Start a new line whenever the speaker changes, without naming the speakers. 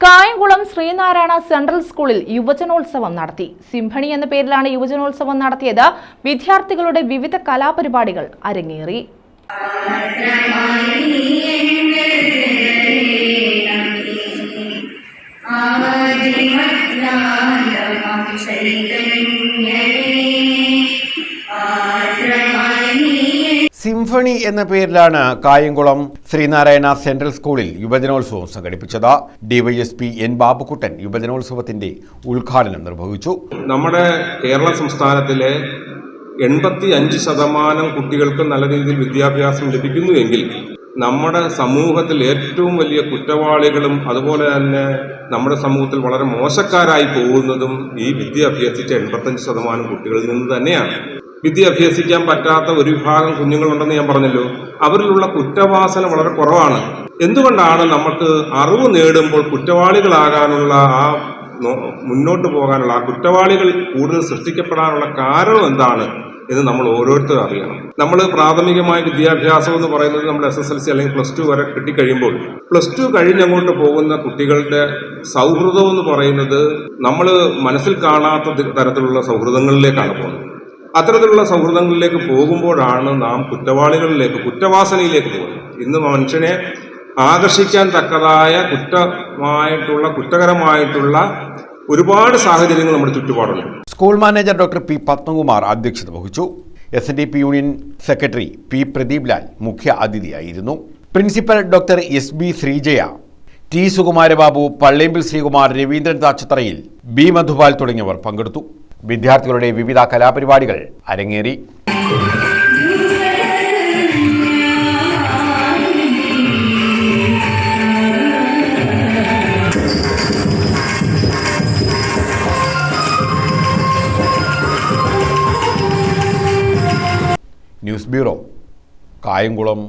Kayamkulam Sreenarayana central സ്കൂളിൽ യുവജനോത്സവം നടത്തി. സിംഹണി എന്ന പേരിലാണ് യുവജനോത്സവം നടത്തിയത്. വിദ്യാർത്ഥികളുടെ വിവിധ കലാപരിപാടികൾ അരങ്ങേറി.
സിംഫണി എന്ന പേരിലാണ് കായംകുളം ശ്രീനാരായണ സെൻട്രൽ സ്കൂളിൽ യുവജനോത്സവം സംഘടിപ്പിച്ചത്. ഡിവൈഎസ്പി എൻ ബാബുക്കുട്ടൻ യുവജനോത്സവത്തിന്റെ ഉദ്ഘാടനം നിർവഹിച്ചു.
നമ്മുടെ കേരള സംസ്ഥാനത്തിലെ എൺപത്തി അഞ്ച് ശതമാനം കുട്ടികൾക്ക് നല്ല രീതിയിൽ വിദ്യാഭ്യാസം ലഭിക്കുന്നു എങ്കിൽ നമ്മുടെ സമൂഹത്തിൽ ഏറ്റവും വലിയ കുറ്റവാളികളും അതുപോലെ തന്നെ നമ്മുടെ സമൂഹത്തിൽ വളരെ മോശക്കാരായി പോകുന്നതും ഈ വിദ്യ അഭ്യസിച്ച എൺപത്തഞ്ച് ശതമാനം കുട്ടികളിൽ നിന്ന് തന്നെയാണ്. വിദ്യ അഭ്യസിക്കാൻ പറ്റാത്ത ഒരു വിഭാഗം കുഞ്ഞുങ്ങളുണ്ടെന്ന് ഞാൻ പറഞ്ഞല്ലോ. അവരിലുള്ള കുറ്റവാസന വളരെ കുറവാണ്. എന്തുകൊണ്ടാണ് നമുക്ക് അറിവ് നേടുമ്പോൾ കുറ്റവാളികളാകാനുള്ള ആ മുന്നോട്ട് പോകാനുള്ള ആ കുറ്റവാളികൾ കൂടുതൽ സൃഷ്ടിക്കപ്പെടാനുള്ള കാരണം എന്താണ് എന്ന് നമ്മൾ ഓരോരുത്തരും അറിയണം. നമ്മൾ പ്രാഥമികമായ വിദ്യാഭ്യാസം എന്ന് പറയുന്നത് നമ്മൾ എസ് എസ് എൽ സി അല്ലെങ്കിൽ പ്ലസ് ടു വരെ കിട്ടിക്കഴിയുമ്പോൾ പ്ലസ് ടു കഴിഞ്ഞങ്ങോട്ട് പോകുന്ന കുട്ടികളുടെ സൗഹൃദം എന്ന് പറയുന്നത് നമ്മൾ മനസ്സിൽ കാണാത്ത തരത്തിലുള്ള സൗഹൃദങ്ങളിലേക്കാണ് പോകുന്നത്. അത്തരത്തിലുള്ള സൗഹൃദങ്ങളിലേക്ക് പോകുമ്പോഴാണ് നാം കുറ്റവാളികളിലേക്ക് കുറ്റവാസനയിലേക്ക് പോകുന്നത്. ഇന്ന് മനുഷ്യനെ ആകർഷിക്കാൻ തക്കതായ കുറ്റമായിട്ടുള്ള കുറ്റകരമായിട്ടുള്ള ഒരുപാട് സാഹചര്യങ്ങൾ നമ്മുടെ ചുറ്റുപാടുണ്ട്.
School manager doctor P Padmakumar അധ്യക്ഷത വഹിച്ചു. S N D P union secretary P Pradeep Lal മുഖ്യ അതിഥിയായിരുന്നു. Principal doctor S B Sreejaya T Sukumarababu Palliyambil Sreekumar Raveendran Thachatharayil B Madhupal തുടങ്ങിയവർ പങ്കെടുത്തു. വിദ്യാർത്ഥികളുടെ വിവിധ കലാപരിപാടികൾ അരങ്ങേറി. News bureau Kayamkulam.